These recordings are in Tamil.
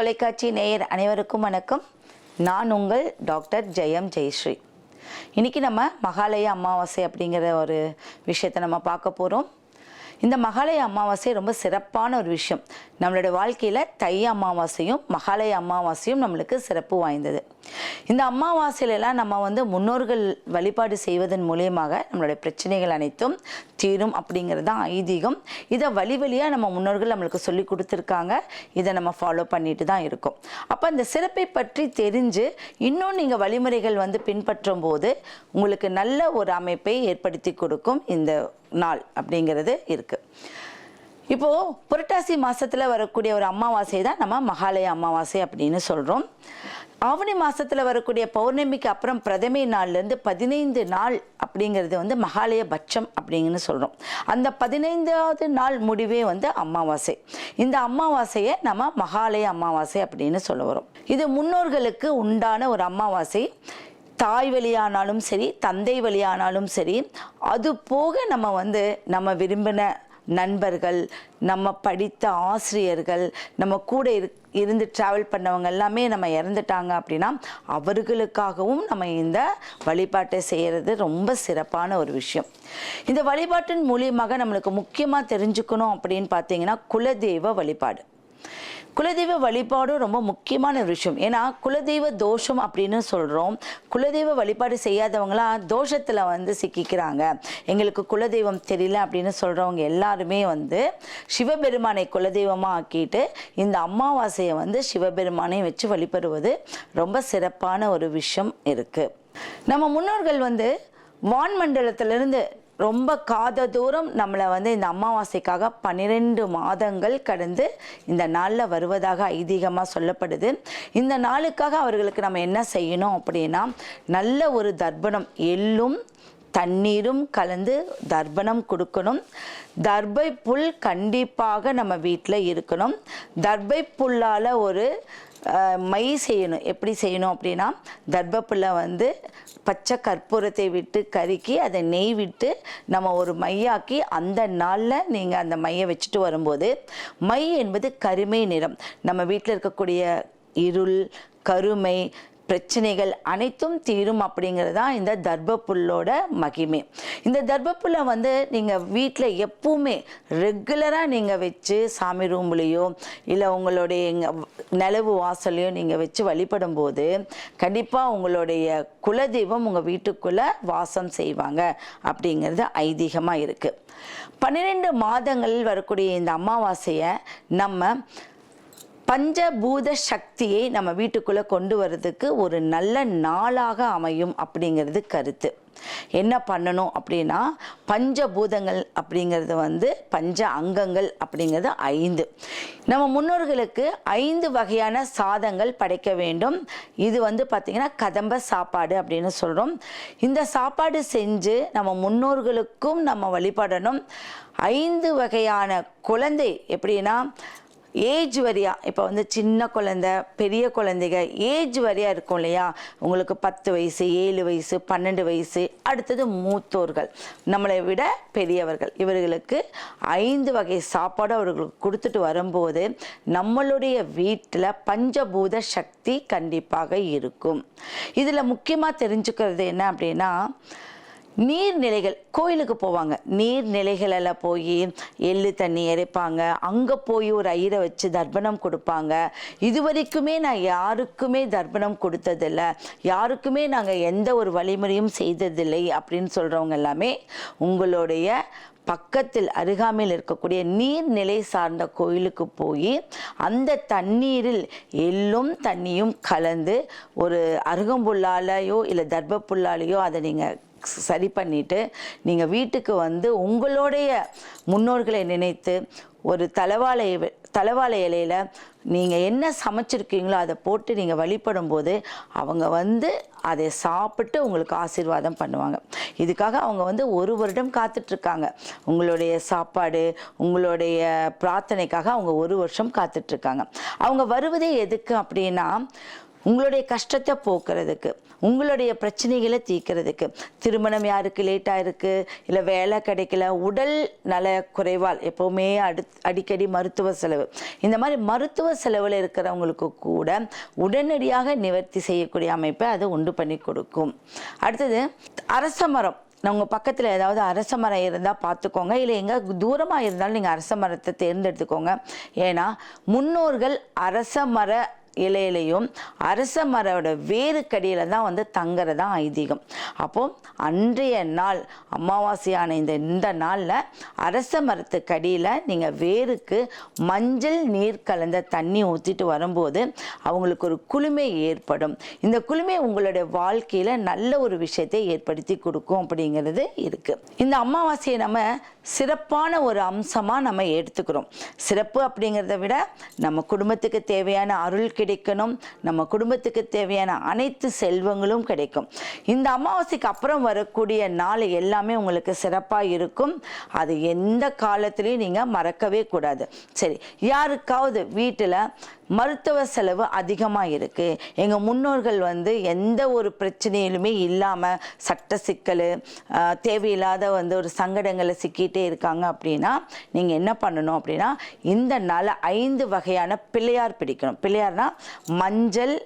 தொலைக்காட்சி நேயர் அனைவருக்கும் வணக்கம். நான் உங்கள் டாக்டர் ஜெயம் ஜெயஸ்ரீ. இன்றைக்கி நம்ம மகாலய அமாவாசை அப்படிங்கிற ஒரு விஷயத்தை நம்ம பார்க்க போகிறோம் இந்த மகாலய அமாவாசை ரொம்ப சிறப்பான ஒரு விஷயம். நம்மளோட வாழ்க்கையில் தை அமாவாசையும் மகாலய அமாவாசையும் நம்மளுக்கு சிறப்பு வாய்ந்தது. இந்த அமாவாசையிலலாம் நம்ம வந்து முன்னோர்கள் வழிபாடு செய்வதன் மூலியமாக நம்மளுடைய பிரச்சனைகள் அனைத்தும் தீரும் அப்படிங்கிறது தான் ஐதீகம். இதை வழி வழியாக நம்ம முன்னோர்கள் நம்மளுக்கு சொல்லி கொடுத்துருக்காங்க. இதை நம்ம ஃபாலோ பண்ணிட்டு தான் இருக்கோம். அப்போ அந்த சிறப்பை பற்றி தெரிஞ்சு இன்னும் நீங்கள் வழிமுறைகள் வந்து பின்பற்றும் போது உங்களுக்கு நல்ல ஒரு அமைப்பை ஏற்படுத்தி கொடுக்கும் இந்த நாள் அப்படிங்கிறது இருக்குது இப்போது புரட்டாசி மாதத்தில் வரக்கூடிய ஒரு அமாவாசை தான் நம்ம மகாலய அமாவாசை அப்படின்னு சொல்கிறோம் ஆவணி மாதத்தில் வரக்கூடிய பௌர்ணமிக்கு அப்புறம் பிரதமை நாள்லேருந்து பதினைந்து நாள் அப்படிங்கிறது வந்து மகாலய பட்சம் அப்படின்னு சொல்கிறோம் அந்த பதினைந்தாவது நாள் முடிவே வந்து அமாவாசை. இந்த அமாவாசையை நம்ம மகாலய அமாவாசை அப்படின்னு சொல்ல வரோம் இது முன்னோர்களுக்கு உண்டான ஒரு அமாவாசை. தாய் வழியானாலும் சரி தந்தை வழியானாலும் சரி அது போக நம்ம வந்து நம்ம விரும்பின நண்பர்கள் நம்ம படித்த ஆசிரியர்கள் நம்ம கூட இரு இருந்து ட்ராவல் பண்ணவங்க எல்லாமே நம்ம இறந்துட்டாங்க அப்படின்னா அவர்களுக்காகவும் நம்ம இந்த வழிபாட்டை செய்கிறது ரொம்ப சிறப்பான ஒரு விஷயம். இந்த வழிபாட்டின் மூலியமாக நம்மளுக்கு முக்கியமாக தெரிஞ்சுக்கணும் அப்படின்னு பார்த்தீங்கன்னா குலதெய்வ வழிபாடு. குலதெய்வ வழிபாடும் ரொம்ப முக்கியமான ஒரு விஷயம். ஏன்னா குலதெய்வ தோஷம் அப்படின்னு சொல்கிறோம் குலதெய்வ வழிபாடு செய்யாதவங்களாம் தோஷத்தில் வந்து சிக்கிக்கிறாங்க. எங்களுக்கு குலதெய்வம் தெரியல அப்படின்னு சொல்கிறவங்க எல்லாருமே வந்து சிவபெருமானை குலதெய்வமாக ஆக்கிட்டு இந்த அமாவாசையை வந்து சிவபெருமானை வச்சு வழிபடுவது ரொம்ப சிறப்பான ஒரு விஷயம் இருக்குது நம்ம முன்னோர்கள் வந்து வான்மண்டலத்திலிருந்து ரொம்ப காத தூரம் நம்மளை வந்து இந்த அமாவாசைக்காக பன்னிரெண்டு மாதங்கள் கடந்து இந்த நாளில் வருவதாக ஐதீகமாக சொல்லப்படுது. இந்த நாளுக்காக அவர்களுக்கு நம்ம என்ன செய்யணும் அப்படின்னா நல்ல ஒரு தர்ப்பணம் எள்ளும் தண்ணீரும் கலந்து தர்ப்பணம் கொடுக்கணும். தர்பை புல் கண்டிப்பாக நம்ம வீட்டில் இருக்கணும். தர்பை புல்லால் ஒரு மை செய்யணும். எப்படி செய்யணும் அப்படின்னா தர்பப்புல்லை வந்து பச்சை கற்பூரத்தை விட்டு கருக்கி அதை நெய் விட்டு நம்ம ஒரு மையாக்கி அந்த நாளில் நீங்கள் அந்த மையை வச்சுட்டு வரும்போது மை என்பது கருமை நிறம். நம்ம வீட்டில் இருக்கக்கூடிய இருள் கருமை பிரச்சனைகள் அனைத்தும் தீரும் அப்படிங்கிறது தான் இந்த தர்பப்புல்லோட மகிமை. இந்த தர்பப்புல்லை வந்து நீங்கள் வீட்டில் எப்பவுமே ரெகுலராக நீங்கள் வச்சு சாமி ரூம்லேயோ இல்லை உங்களுடைய நிலவு வாசலையோ நீங்கள் வச்சு வழிபடும் போது கண்டிப்பாக உங்களுடைய குலதெய்வம் உங்கள் வீட்டுக்குள்ளே வாசம் செய்வாங்க அப்படிங்கிறது ஐதீகமாக இருக்குது பன்னிரெண்டு மாதங்களில் வரக்கூடிய இந்த அமாவாசையை நம்ம பஞ்சபூத சக்தியை நம்ம வீட்டுக்குள்ளே கொண்டு வர்றதுக்கு ஒரு நல்ல நாளாக அமையும் அப்படிங்கிறது கருத்து. என்ன பண்ணணும் அப்படின்னா பஞ்சபூதங்கள் அப்படிங்கிறது வந்து பஞ்ச அங்கங்கள் அப்படிங்கிறது ஐந்து. நம்ம முன்னோர்களுக்கு ஐந்து வகையான சாதங்கள் படைக்க வேண்டும். இது வந்து பார்த்திங்கன்னா கதம்ப சாப்பாடு அப்படின்னு சொல்கிறோம் இந்த சாப்பாடு செஞ்சு நம்ம முன்னோர்களுக்கும் நம்ம வழிபடணும். ஐந்து வகையான குழந்தை எப்படின்னா ஏஜ் வரியா? இப்போ வந்து சின்ன குழந்தை பெரிய குழந்தைங்க ஏஜ் வரியா இருக்கும் இல்லையா? உங்களுக்கு பத்து வயசு ஏழு வயசு பன்னெண்டு வயசு அடுத்தது மூத்தோர்கள். நம்மளை விட பெரியவர்கள். இவர்களுக்கு ஐந்து வகை சாப்பாடு அவர்களுக்கு கொடுத்துட்டு வரும்போது நம்மளுடைய வீட்டில் பஞ்சபூத சக்தி கண்டிப்பாக இருக்கும். இதில் முக்கியமாக தெரிஞ்சுக்கிறது என்ன அப்படின்னா நீர்நிலைகள் கோயிலுக்கு போவாங்க. நீர்நிலைகளில் போய் எள்ளு தண்ணி இறைப்பாங்க அங்கே போய் ஒரு ஐயரை வச்சு தர்ப்பணம் கொடுப்பாங்க. இது வரைக்குமே நான் யாருக்குமே தர்ப்பணம் கொடுத்ததில்ல. யாருக்குமே நாங்கள் எந்த ஒரு வழிமுறையும் செய்ததில்லை அப்படின்னு சொல்கிறவங்க எல்லாமே உங்களுடைய பக்கத்தில் அருகாமையில் இருக்கக்கூடிய நீர்நிலை சார்ந்த கோயிலுக்கு போய் அந்த தண்ணீரில் எள்ளும் தண்ணியும் கலந்து ஒரு அருகம்புல்லாலேயோ இல்லை தர்ப்பப்புல்லாலேயோ அதை நீங்கள் சரி பண்ணிட்டு நீங்கள் வீட்டுக்கு வந்து உங்களுடைய முன்னோர்களை நினைத்து ஒரு தலைவாழை தலைவாழை இலையில நீங்கள் என்ன சமைச்சிருக்கீங்களோ அதை போட்டு நீங்கள் வழிபடும் போது அவங்க வந்து அதை சாப்பிட்டு உங்களுக்கு ஆசீர்வாதம் பண்ணுவாங்க. இதுக்காக அவங்க வந்து ஒரு வருடம் காத்துட்ருக்காங்க. உங்களுடைய சாப்பாடு உங்களுடைய பிரார்த்தனைக்காக அவங்க ஒரு வருஷம் காத்துட்ருக்காங்க. அவங்க வருவதே எதுக்கு அப்படின்னா உங்களுடைய கஷ்டத்தை போக்குறதுக்கு உங்களுடைய பிரச்சனைகளை தீர்க்கிறதுக்கு. திருமணம் யாருக்கு லேட்டாக இருக்குது இல்லை வேலை கிடைக்கல உடல் நல குறைவால் எப்போவுமே அடு அடிக்கடி மருத்துவ செலவு. இந்த மாதிரி மருத்துவ செலவில் இருக்கிறவங்களுக்கு கூட உடனடியாக நிவர்த்தி செய்யக்கூடிய அமைப்பை அது உண்டு பண்ணி கொடுக்கும். அடுத்தது அரச மரம். உங்கள் பக்கத்தில் ஏதாவது அரச மரம் இருந்தால் பார்த்துக்கோங்க இல்லை எங்கே தூரமாக இருந்தாலும் நீங்கள் அரச மரத்தை தேர்ந்தெடுத்துக்கோங்க. ஏன்னா முன்னோர்கள் அரச மர இலையிலையும் அரச மரோட வேருக்கடியில் தான் வந்து தங்குறதா ஐதீகம். அப்போ அன்றைய நாள் அமாவாசையான இந்த இந்த நாளில் அரச மரத்துக்கடியில் நீங்கள் வேருக்கு மஞ்சள் நீர் கலந்த தண்ணி ஊற்றிட்டு வரும்போது அவங்களுக்கு ஒரு குளுமை ஏற்படும். இந்த குளுமை உங்களுடைய வாழ்க்கையில் நல்ல ஒரு விஷயத்தை ஏற்படுத்தி கொடுக்கும் அப்படிங்கிறது இருக்குது இந்த அமாவாசையை நம்ம சிறப்பான ஒரு அம்சமாக நம்ம எடுத்துக்கிறோம். சிறப்பு அப்படிங்கிறத விட நம்ம குடும்பத்துக்கு தேவையான அருள் கிடைக்கணும். நம்ம குடும்பத்துக்கு தேவையான அனைத்து செல்வங்களும் கிடைக்கும். இந்த அமாவாசைக்கு அப்புறம் வரக்கூடிய நாள் எல்லாமே உங்களுக்கு சிறப்பாக இருக்கும். அது எந்த காலத்துலேயும் நீங்கள் மறக்கவே கூடாது. சரி யாருக்காவது வீட்டில் மருத்துவ செலவு அதிகமாக இருக்குது எங்கள் முன்னோர்கள் வந்து எந்த ஒரு பிரச்சனையிலுமே இல்லாமல் சட்ட சிக்கல் தேவையில்லாத வந்து ஒரு சங்கடங்களை சிக்கிட்டே இருக்காங்க அப்படின்னா நீங்கள் என்ன பண்ணணும் அப்படின்னா இந்த நாள் ஐந்து வகையான பிள்ளையார் பிடிக்கணும். பிள்ளையார்னால் மஞ்சள்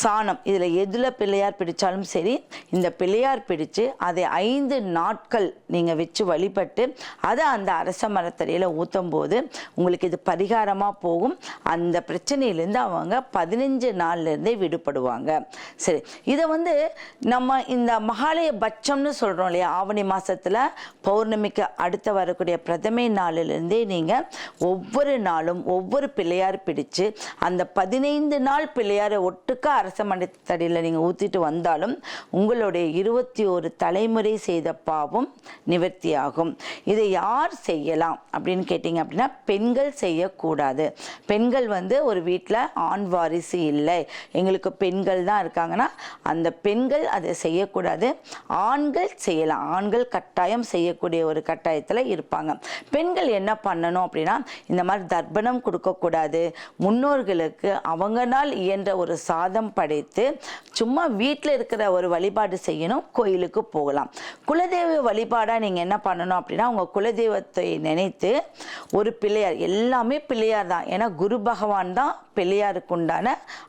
சாணம். இதில் எதில் பிள்ளையார் பிடித்தாலும் சரி இந்த பிள்ளையார் பிடித்து அதை ஐந்து நாட்கள் நீங்கள் வச்சு வழிபட்டு அதை அந்த அரச மரத்தடியில் ஊற்றும் போது உங்களுக்கு இது பரிகாரமாக போகும். அந்த பிரச்சனையிலேருந்து அவங்க பதினஞ்சு நாள்லேருந்தே விடுபடுவாங்க. சரி இதை வந்து நம்ம இந்த மகாலய பட்சம்னு சொல்கிறோம் இல்லையா? ஆவணி மாதத்தில் பௌர்ணமிக்கு அடுத்து வரக்கூடிய பிரதமை நாளிலிருந்தே நீங்கள் ஒவ்வொரு நாளும் ஒவ்வொரு பிள்ளையார் பிடித்து அந்த பதினைந்து நாள் பிள்ளையாரை ஒட்டுக்கா அரச மண்டத்தடியில் நீங்கள் ஊற்றிட்டு வந்தாலும் உங்களுடைய இருபத்தி ஒரு தலைமுறை செய்த பாவம் நிவர்த்தியாகும். இதை யார் செய்யலாம் அப்படின்னு கேட்டிங்க அப்படின்னா பெண்கள் செய்யக்கூடாது. பெண்கள் வந்து ஒரு வீட்டில் ஆண் வாரிசு இல்லை. எங்களுக்கு பெண்கள் தான் இருக்காங்கன்னா அந்த பெண்கள் அதை செய்யக்கூடாது. ஆண்கள் செய்யலாம். ஆண்கள் கட்டாயம் செய்யக்கூடிய ஒரு கட்டாயத்தில் இருப்பாங்க. பெண்கள் என்ன பண்ணணும் அப்படின்னா இந்த மாதிரி தர்ப்பணம் கொடுக்கக்கூடாது. முன்னோர்களுக்கு அவங்கனால் இயன்ற ஒரு சாதம் படைத்து சும்மா வீட்டில் இருக்கிற ஒரு வழிபாடு செய்யணும் கோயிலுக்கு போகலாம். குலதெய்வ வழிபாடாக நீங்கள் என்ன பண்ணணும் அப்படின்னா உங்கள் குலதெய்வத்தை நினைத்து ஒரு பிள்ளையார் எல்லாமே பிள்ளையார் தான். ஏன்னா குரு பகவான் தான் பிள்ளையாருக்கு உண்டான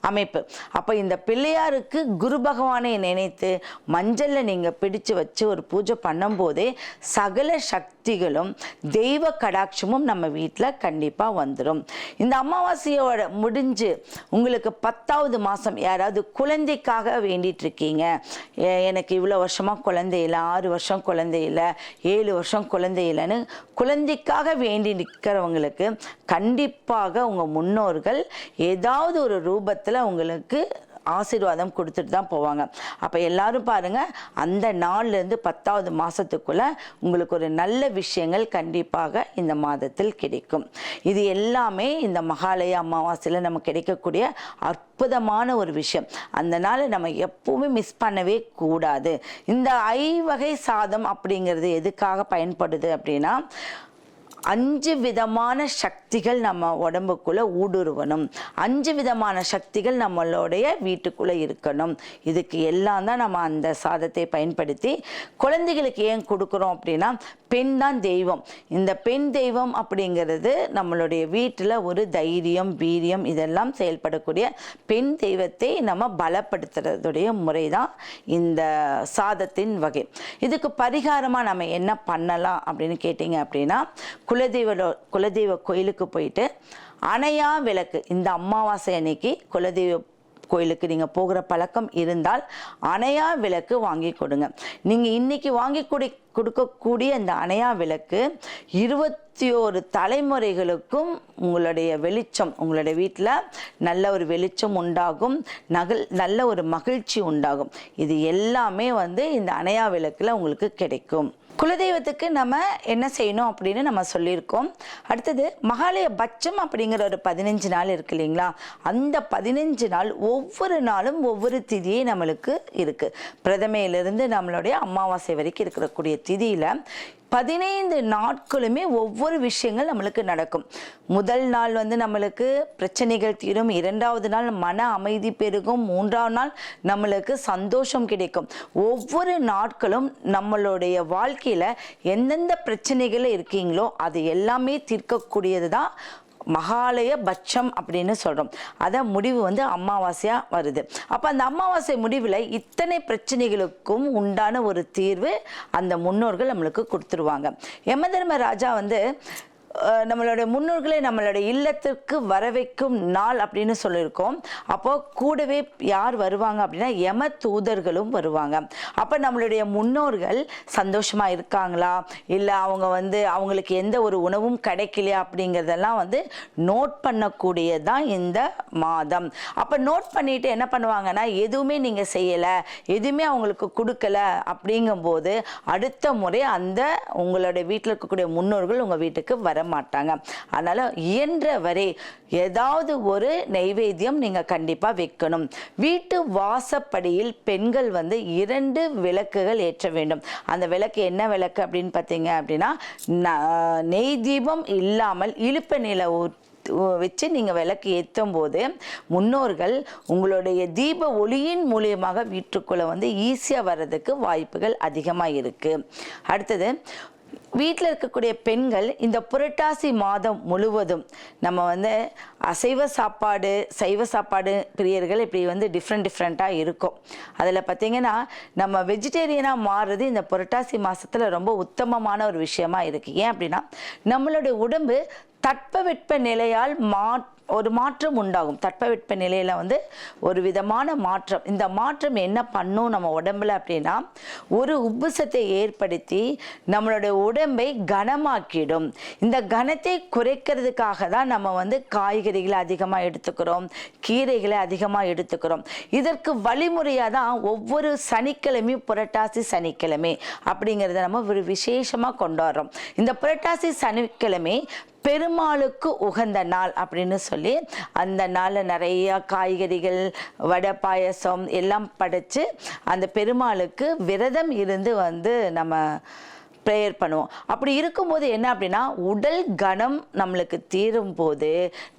அமைப்பு. அப்போ இந்த பிள்ளையாருக்கு குரு பகவானை நினைத்து மஞ்சளில் நீங்கள் பிடிச்சு வச்சு ஒரு பூஜை பண்ணும்போதே சகல சக்திகளும் தெய்வ கடாட்சமும் நம்ம வீட்டில் கண்டிப்பாக வந்துடும் இந்த அமாவாசையோட முடிஞ்சு உங்களுக்கு பத்தாவது மாதம் யாராவது குழந்தைக்காக வேண்டிட்டு இருக்கீங்க எனக்கு இவ்வளோ வருஷமாக குழந்தை இல்லை ஆறு வருஷம் குழந்தை இல்லை ஏழு வருஷம் குழந்தை இல்லைன்னு குழந்தைக்காக வேண்டி நிற்கிறவங்களுக்கு கண்டிப்பாக உங்கள் முன்னோர்கள் ஏதாவது ஒரு ரூபத்தில் உங்களுக்கு ஆசீர்வாதம் கொடுத்துட்டு தான் போவாங்க. அப்போ எல்லாரும் பாருங்கள் அந்த நாள்லேருந்து பத்தாவது மாதத்துக்குள்ளே உங்களுக்கு ஒரு நல்ல விஷயங்கள் கண்டிப்பாக இந்த மாதத்தில் கிடைக்கும். இது எல்லாமே இந்த மகாலய அமாவாசையில் நமக்கு கிடைக்கக்கூடிய அற்புதமான ஒரு விஷயம். அந்த நாளை நம்ம எப்பவுமே மிஸ் பண்ணவே கூடாது. இந்த ஐவகை சாதம் அப்படிங்கிறது எதுக்காக பயன்படுது அப்படின்னா அஞ்சு விதமான சக்திகள் நம்ம உடம்புக்குள்ள ஊடுருவணும். அஞ்சு விதமான சக்திகள் நம்மளுடைய வீட்டுக்குள்ளே இருக்கணும். இதுக்கு எல்லாம் தான் நம்ம அந்த சாதத்தை பயன்படுத்தி குழந்தைகளுக்கு ஏன் கொடுக்குறோம் அப்படின்னா பெண் தான் தெய்வம். இந்த பெண் தெய்வம் அப்படிங்கிறது நம்மளுடைய வீட்டில் ஒரு தைரியம் வீரியம் இதெல்லாம் செயல்படக்கூடிய பெண் தெய்வத்தை நம்ம பலப்படுத்துறதுடைய முறை தான் இந்த சாதத்தின் வகை. இதுக்கு பரிகாரமாக நம்ம என்ன பண்ணலாம் அப்படின்னு கேட்டிங்க அப்படின்னா குலதெய்வ குலதெய்வ கோயிலுக்கு போயிட்டு அணையா விளக்கு இந்த அமாவாசை அன்னைக்கு குலதெய்வ கோயிலுக்கு நீங்கள் போகிற பழக்கம் இருந்தால் அணையா விளக்கு வாங்கி கொடுங்க. நீங்கள் இன்றைக்கி வாங்கி கொடு கொடுக்கக்கூடிய இந்த அணையா விளக்கு இருபத்தி ஒரு தலைமுறைகளுக்கும் உங்களுடைய வெளிச்சம் உங்களுடைய வீட்டில் நல்ல ஒரு வெளிச்சம் உண்டாகும் நகல் நல்ல ஒரு மகிழ்ச்சி உண்டாகும். இது எல்லாமே வந்து இந்த அணையா விளக்கில் உங்களுக்கு கிடைக்கும். குலதெய்வத்துக்கு நம்ம என்ன செய்யணும் அப்படின்னு நம்ம சொல்லியிருக்கோம். அடுத்தது மகாலய பட்சம் அப்படிங்கிற ஒரு பதினஞ்சு நாள் இருக்கு இல்லைங்களா? அந்த பதினஞ்சு நாள் ஒவ்வொரு நாளும் ஒவ்வொரு திதியே நம்மளுக்கு இருக்குது பிரதமையிலிருந்து நம்மளுடைய அமாவாசை வரைக்கும் இருக்கக்கூடிய திதியில் பதினைந்து நாட்களுமே ஒவ்வொரு விஷயங்கள் நம்மளுக்கு நடக்கும். முதல் நாள் வந்து நம்மளுக்கு பிரச்சனைகள் தீரும். இரண்டாவது நாள் மன அமைதி பெருகும். மூன்றாவது நாள் நம்மளுக்கு சந்தோஷம் கிடைக்கும். ஒவ்வொரு நாட்களும் நம்மளுடைய வாழ்க்கையில் எந்தெந்த பிரச்சனைகள் இருக்கீங்களோ அது எல்லாமே தீர்க்கக்கூடியது தான் மகாலய பட்சம் அப்படின்னு சொல்கிறோம் அதான் முடிவு வந்து அமாவாசையாக வருது. அப்போ அந்த அமாவாசை முடிவில் இத்தனை பிரச்சனைகளுக்கும் உண்டான ஒரு தீர்வு அந்த முன்னோர்கள் நம்மளுக்கு கொடுத்துருவாங்க. யமதர்ம ராஜா வந்து நம்மளுடைய முன்னோர்களை நம்மளுடைய இல்லத்திற்கு வர வைக்கும் நாள் அப்படின்னு சொல்லியிருக்கோம். அப்போ கூடவே யார் வருவாங்க அப்படின்னா யம தூதர்களும் வருவாங்க. அப்போ நம்மளுடைய முன்னோர்கள் சந்தோஷமாக இருக்காங்களா? இல்லை அவங்க வந்து அவங்களுக்கு எந்த ஒரு உணவும் கிடைக்கலையா அப்படிங்கிறதெல்லாம் வந்து நோட் பண்ணக்கூடியதான் இந்த மாதம். அப்போ நோட் பண்ணிட்டு என்ன பண்ணுவாங்கன்னா எதுவுமே நீங்கள் செய்யலை எதுவுமே அவங்களுக்கு கொடுக்கல அப்படிங்கும்போது அடுத்த முறை அந்த உங்களுடைய வீட்டில் இருக்கக்கூடிய முன்னோர்கள் உங்கள் வீட்டுக்கு வர மாட்டாங்க. அதனால் இயன்ற வரை ஏதாவது ஒரு நைவேத்தியம் நீங்கள் கண்டிப்பாக வைக்கணும். வீட்டு வாசப்படியில் பெண்கள் வந்து இரண்டு விளக்குகள் ஏற்ற வேண்டும். அந்த விளக்கு என்ன விளக்கு அப்படின்னு பார்த்தீங்க அப்படின்னா ந- நெய் தீபம் இல்லாமல் இழுப்ப நில வச்சு நீங்கள் விளக்கு ஏற்றும் போது முன்னோர்கள் உங்களுடைய தீப ஒளியின் மூலியமாக வீட்டுக்குள்ளே வந்து ஈஸியாக வர்றதுக்கு வாய்ப்புகள் அதிகமாக இருக்குது அடுத்தது வீட்டில் இருக்கக்கூடிய பெண்கள் இந்த புரட்டாசி மாதம் முழுவதும் நம்ம வந்து அசைவ சாப்பாடு சைவ சாப்பாடு பிரியர்கள் இப்படி வந்து டிஃப்ரெண்ட் டிஃப்ரெண்ட்டாக இருக்கும். அதில் பார்த்திங்கன்னா நம்ம வெஜிடேரியனாக மாறுறது இந்த புரட்டாசி மாதத்தில் ரொம்ப உத்தமமான ஒரு விஷயமா இருக்குது ஏன் அப்படின்னா நம்மளுடைய உடம்பு தட்பவெட்ப நிலையால் மா ஒரு மாற்றம் உண்டாகும். தட்பவெட்ப நிலையில் வந்து ஒரு விதமான மாற்றம். இந்த மாற்றம் என்ன பண்ணும் நம்ம உடம்புல அப்படின்னா ஒரு உப்புசத்தை ஏற்படுத்தி நம்மளுடைய உடம்பை கனமாக்கிடும். இந்த கனத்தை குறைக்கிறதுக்காக தான் நம்ம வந்து காய்கறிகளை அதிகமாக எடுத்துக்கிறோம் கீரைகளை அதிகமாக எடுத்துக்கிறோம். இதற்கு வழிமுறையாக தான் ஒவ்வொரு சனிக்கிழமையும் புரட்டாசி சனிக்கிழமை அப்படிங்கிறத நம்ம ஒரு விசேஷமாக கொண்டாடுறோம். இந்த புரட்டாசி சனிக்கிழமை பெருமாளுக்கு உகந்த நாள் அப்படின்னு சொல்லி அந்த நாளில் நிறைய காய்கறிகள் வடை பாயசம் எல்லாம் படைச்சு அந்த பெருமாளுக்கு விரதம் இருந்து வந்து நம்ம ப்ரேயர் பண்ணுவோம். அப்படி இருக்கும்போது என்ன அப்படின்னா உடல் கனம் நம்மளுக்கு தீரும் போது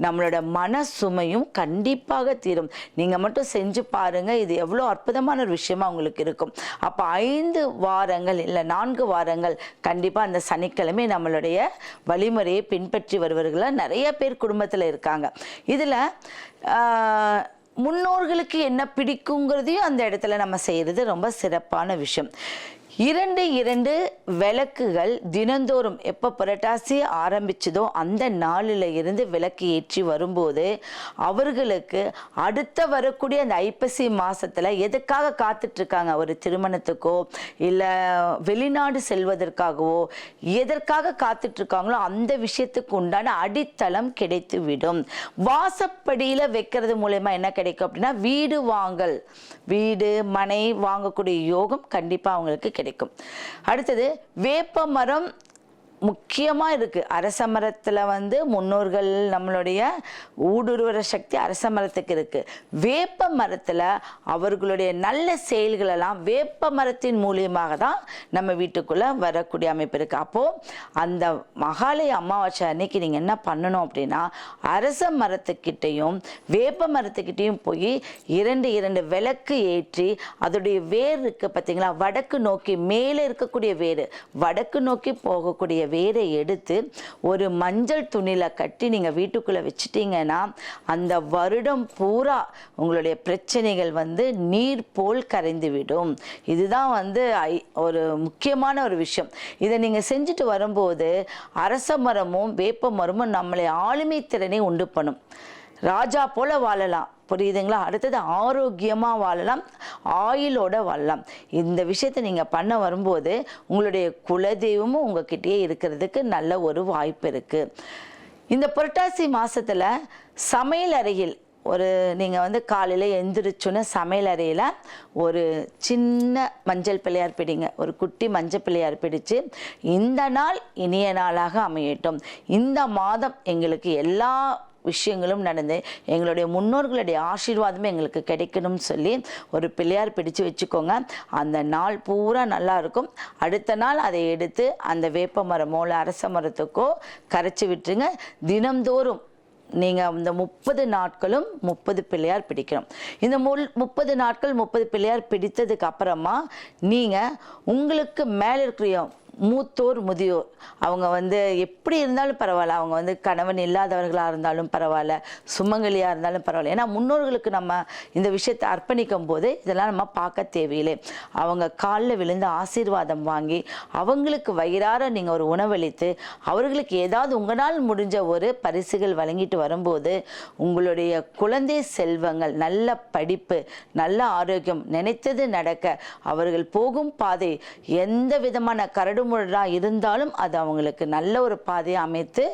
நம்மளோட மன சுமையும் கண்டிப்பாக தீரும். நீங்கள் மட்டும் செஞ்சு பாருங்கள் இது எவ்வளோ அற்புதமான ஒரு விஷயமா உங்களுக்கு இருக்கும். அப்போ ஐந்து வாரங்கள் இல்லை நான்கு வாரங்கள் கண்டிப்பாக அந்த சனிக்கிழமை நம்மளுடைய வழிமுறையை பின்பற்றி வருவர்களாக நிறைய பேர் குடும்பத்தில் இருக்காங்க. இதில் முன்னோர்களுக்கு என்ன பிடிக்குங்கிறதையும் அந்த இடத்துல நம்ம செய்கிறது ரொம்ப சிறப்பான விஷயம். இரண்டு இரண்டு விளக்குகள் தினந்தோறும் எப்போ புரட்டாசி ஆரம்பிச்சதோ அந்த நாளில் இருந்து விளக்கு ஏற்றி வரும்போது அவர்களுக்கு அடுத்த வரக்கூடிய அந்த ஐப்பசி மாதத்தில் எதுக்காக காத்துட்ருக்காங்க? ஒரு திருமணத்துக்கோ இல்லை வெளிநாடு செல்வதற்காகவோ எதற்காக காத்துட்ருக்காங்களோ அந்த விஷயத்துக்கு உண்டான அடித்தளம் கிடைத்து விடும் வாசப்படியில் வைக்கிறது மூலயமா என்ன கிடைக்கும் அப்படின்னா வீடு வாங்கல். வீடு மனை வாங்கக்கூடிய யோகம் கண்டிப்பாக அவங்களுக்கு கிடைக்கும். அடுத்தது வேப்ப மரம் முக்கியமாக இருக்குது அரச மரத்தில் வந்து முன்னோர்கள் நம்மளுடைய ஊடுருவர சக்தி அரச மரத்துக்கு இருக்குது வேப்ப மரத்தில் அவர்களுடைய நல்ல செயல்களெல்லாம் வேப்ப மரத்தின் மூலியமாக தான் நம்ம வீட்டுக்குள்ளே வரக்கூடிய அமைப்பு இருக்குது அப்போது அந்த மகாலய அமாவாசை அன்னைக்கு நீங்கள் என்ன பண்ணணும் அப்படின்னா அரச மரத்துக்கிட்டேயும் வேப்ப மரத்துக்கிட்டேயும் போய் இரண்டு இரண்டு விளக்கு ஏற்றி அதோடைய வேர் இருக்குது பார்த்தீங்களா வடக்கு நோக்கி மேலே இருக்கக்கூடிய வேர். வடக்கு நோக்கி போகக்கூடிய வேரை எடுத்து ஒரு மஞ்சள் துணியில் கட்டி நீங்கள் வீட்டுக்குள்ளே வச்சிட்டிங்கன்னா அந்த வருடம் பூரா உங்களுடைய பிரச்சனைகள் வந்து நீர் போல் கரைந்து விடும் இதுதான் வந்து ஐ- ஒரு முக்கியமான ஒரு விஷயம். இதை நீங்கள் செஞ்சுட்டு வரும்போது அரச மரமும் வேப்ப மரமும் நம்மளை ஆளுமை திறனை உண்டு பண்ணும். ராஜா போல வாழலாம். புரியுதுங்களா? அடுத்தது ஆரோக்கியமாக வாழலாம் ஆயிலோட வாழலாம். இந்த விஷயத்தை நீங்கள் பண்ண வரும்போது உங்களுடைய குலதெய்வமும் உங்ககிட்டயே இருக்கிறதுக்கு நல்ல ஒரு வாய்ப்பு இருக்குது இந்த புரட்டாசி மாதத்தில் சமையல் அறையில் ஒரு நீங்கள் வந்து காலையில் எழுந்திரிச்சோன்னே சமையல் அறையில் ஒரு சின்ன மஞ்சள் பிள்ளையார் பிடிங்க. ஒரு குட்டி மஞ்சள் பிள்ளையார் பிடிச்சு இந்த நாள் இனிய நாளாக அமையட்டும். இந்த மாதம் எங்களுக்கு எல்லா விஷயங்களும் நடந்து எங்களுடைய முன்னோர்களுடைய ஆசீர்வாதமே எங்களுக்கு கிடைக்கணும்னு சொல்லி ஒரு பிள்ளையார் பிடிச்சு வச்சுக்கோங்க. அந்த நாள் பூரா நல்லா இருக்கும். அடுத்த நாள் அதை எடுத்து அந்த வேப்ப மரமோ இல்லை அரச மரத்துக்கோ கரைச்சி விட்டுருங்க. தினம்தோறும் நீங்கள் இந்த முப்பது நாட்களும் முப்பது பிள்ளையார் பிடிக்கணும். இந்த முல் முப்பது நாட்கள் முப்பது பிள்ளையார் பிடித்ததுக்கு அப்புறமா நீங்கள் உங்களுக்கு மேலே இருக்கிற மூத்தோர் முதியோர். அவங்க வந்து எப்படி இருந்தாலும் பரவாயில்ல. அவங்க வந்து கணவன் இல்லாதவர்களாக இருந்தாலும் பரவாயில்ல. சுமங்கலியாக இருந்தாலும் பரவாயில்ல. ஏன்னா முன்னோர்களுக்கு நம்ம இந்த விஷயத்தை அர்ப்பணிக்கும் போது இதெல்லாம் நம்ம பார்க்க தேவையில்லை. அவங்க காலில் விழுந்து ஆசீர்வாதம் வாங்கி அவங்களுக்கு வயிறார நீங்கள் ஒரு உணவளித்து அவர்களுக்கு ஏதாவது உங்களால் முடிஞ்ச ஒரு பரிசுகள் வழங்கிட்டு வரும்போது உங்களுடைய குழந்தை செல்வங்கள் நல்ல படிப்பு நல்ல ஆரோக்கியம் நினைத்தது நடக்க அவர்கள் போகும் பாதை எந்த விதமான கரடும் கரடுமுரடாக இருந்தாலும் அது அவங்களுக்கு நல்ல ஒரு பாதையை அமைத்து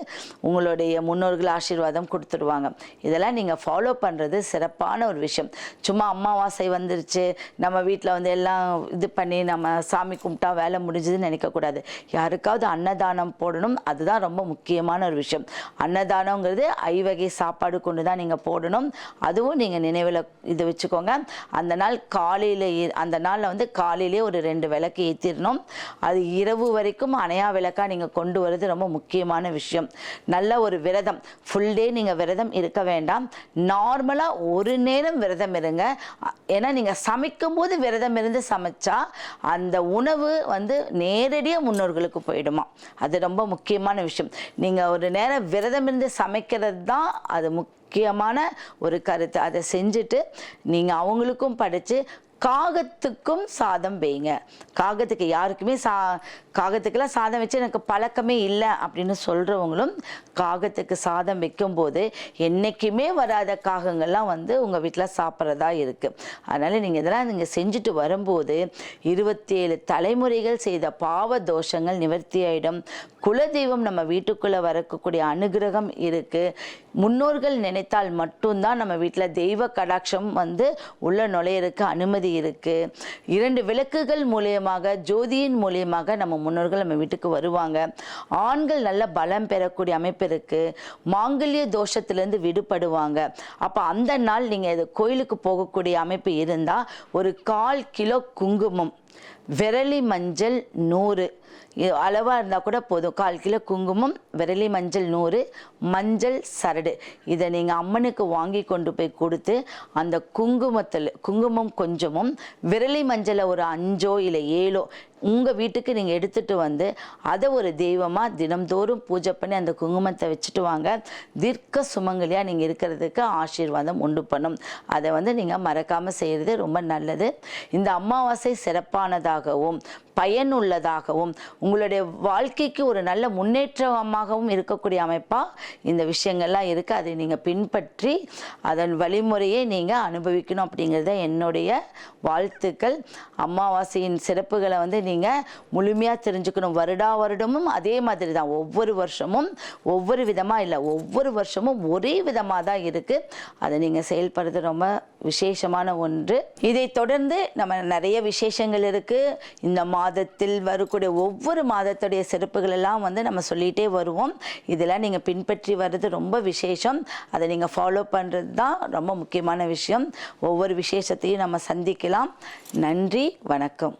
உங்களுடைய முன்னோர்கள் ஆசீர்வாதம் கொடுத்துருவாங்க. இதெல்லாம் நீங்கள் ஃபாலோ பண்ணுறது சிறப்பான ஒரு விஷயம். சும்மா அமாவாசை வந்துருச்சு நம்ம வீட்டில் வந்து எல்லாம் இது பண்ணி நம்ம சாமி கும்பிட்டா வேலை முடிஞ்சதுன்னு நினைக்கக்கூடாது யாருக்காவது அன்னதானம் போடணும் அதுதான் ரொம்ப முக்கியமான ஒரு விஷயம். அன்னதானங்கிறது ஐவகை சாப்பாடு கொண்டு தான் நீங்கள் போடணும். அதுவும் நீங்கள் நினைவில் இது வச்சுக்கோங்க. அந்த நாள் காலையில் அந்த நாளில் வந்து காலையிலே ஒரு ரெண்டு விளக்கு ஏற்றிடணும் அது இரவு வரைக்கும் அணையா விளக்காக நீங்கள் கொண்டு வர்றது ரொம்ப முக்கியமான விஷயம். நல்ல ஒரு விரதம். ஃபுல் டே நீங்கள் விரதம் இருக்க வேண்டாம். நார்மலாக ஒரு நேரம் விரதம் இருங்க. ஏன்னா நீங்கள் சமைக்கும் போது விரதம் இருந்து சமைச்சா அந்த உணவு வந்து நேரடியாக முன்னோர்களுக்கு போயிடுமா. அது ரொம்ப முக்கியமான விஷயம். நீங்கள் ஒரு நேரம் விரதம் இருந்து சமைக்கிறது தான் அது முக்கியமான ஒரு கருத்து. அதை செஞ்சுட்டு நீங்கள் அவங்களுக்கும் படித்து காகத்துக்கும் சாதம் வைங்க. காகத்துக்கு யாருக்குமே சா காகத்துக்கெல்லாம் சாதம் வச்சு எனக்கு பழக்கமே இல்லை அப்படின்னு சொல்கிறவங்களும் காகத்துக்கு சாதம் வைக்கும்போது என்றைக்குமே வராத காகங்கள்லாம் வந்து உங்கள் வீட்டில் சாப்பிட்றதா இருக்குது அதனால் நீங்கள் இதெல்லாம் நீங்கள் செஞ்சுட்டு வரும்போது இருபத்தேழு தலைமுறைகள் செய்த பாவ தோஷங்கள் நிவர்த்தி ஆகிடும் குலதெய்வம் நம்ம வீட்டுக்குள்ளே வரக்கூடிய அனுகிரகம் இருக்குது முன்னோர்கள் நினைத்தால் மட்டும்தான் நம்ம வீட்டில் தெய்வ கடாட்சம் வந்து உள்ள நுழையிறதுக்கு அனுமதி இருக்குது இரண்டு விளக்குகள் மூலியமாக ஜோதியின் மூலியமாக நம்ம முன்னோர்கள் நம்ம வீட்டுக்கு வருவாங்க. ஆண்கள் நல்ல பலம் பெறக்கூடிய அமைப்பு இருக்குது மாங்கல்ய தோஷத்திலேருந்து விடுபடுவாங்க. அப்போ அந்த நாள் நீங்கள் இது கோயிலுக்கு போகக்கூடிய அமைப்பு இருந்தால் ஒரு கால் கிலோ குங்குமம் விரலி மஞ்சள் நூறு. அளவாக இருந்தால் கூட போதும். கால் கிலோ குங்குமம் விரலி மஞ்சள் நூறு மஞ்சள் சரடு. இதை நீங்கள் அம்மனுக்கு வாங்கி கொண்டு போய் கொடுத்து அந்த குங்குமத்தில் குங்குமம் கொஞ்சமும் விரலி மஞ்சளை ஒரு அஞ்சோ இல்லை ஏழோ உங்கள் வீட்டுக்கு நீங்கள் எடுத்துகிட்டு வந்து அதை ஒரு தெய்வமாக தினம்தோறும் பூஜை பண்ணி அந்த குங்குமத்தை வச்சுட்டு வாங்க. தீர்க்க சுமங்கலியாக நீங்கள் இருக்கிறதுக்கு ஆசீர்வாதம் உண்டு பண்ணும். அதை வந்து நீங்கள் மறக்காமல் செய்கிறது ரொம்ப நல்லது. இந்த அமாவாசை சிறப்பானதாகவும் பயனுள்ளதாகவும் உங்களுடைய வாழ்க்கைக்கு ஒரு நல்ல முன்னேற்றமாகவும் இருக்கக்கூடிய அமைப்பாக இந்த விஷயங்கள்லாம் இருக்குது அதை நீங்கள் பின்பற்றி அதன் வழிமுறையை நீங்கள் அனுபவிக்கணும் அப்படிங்கிறது தான் என்னுடைய வாழ்த்துக்கள். அமாவாசையின் சிறப்புகளை வந்து நீங்கள் முழுமையாக தெரிஞ்சுக்கணும். வருடா வருடமும் அதே மாதிரி தான். ஒவ்வொரு வருஷமும் ஒவ்வொரு விதமாக இல்லை ஒவ்வொரு வருஷமும் ஒரே விதமாக தான் இருக்குது அதை நீங்கள் செயல்படுறது ரொம்ப விசேஷமான ஒன்று. இதை தொடர்ந்து நம்ம நிறைய விசேஷங்கள் இருக்குது இந்த மாதத்தில் வரக்கூடிய ஒவ்வொரு மாதத்துடைய சிறப்புகள் எல்லாம் வந்து நம்ம சொல்லிகிட்டே வருவோம். இதெல்லாம் நீங்கள் பின்பற்றி வர்றது ரொம்ப விசேஷம். அதை நீங்கள் ஃபாலோ பண்ணுறது தான் ரொம்ப முக்கியமான விஷயம். ஒவ்வொரு விசேஷத்தையும் நம்ம சந்திக்கலாம். நன்றி வணக்கம்.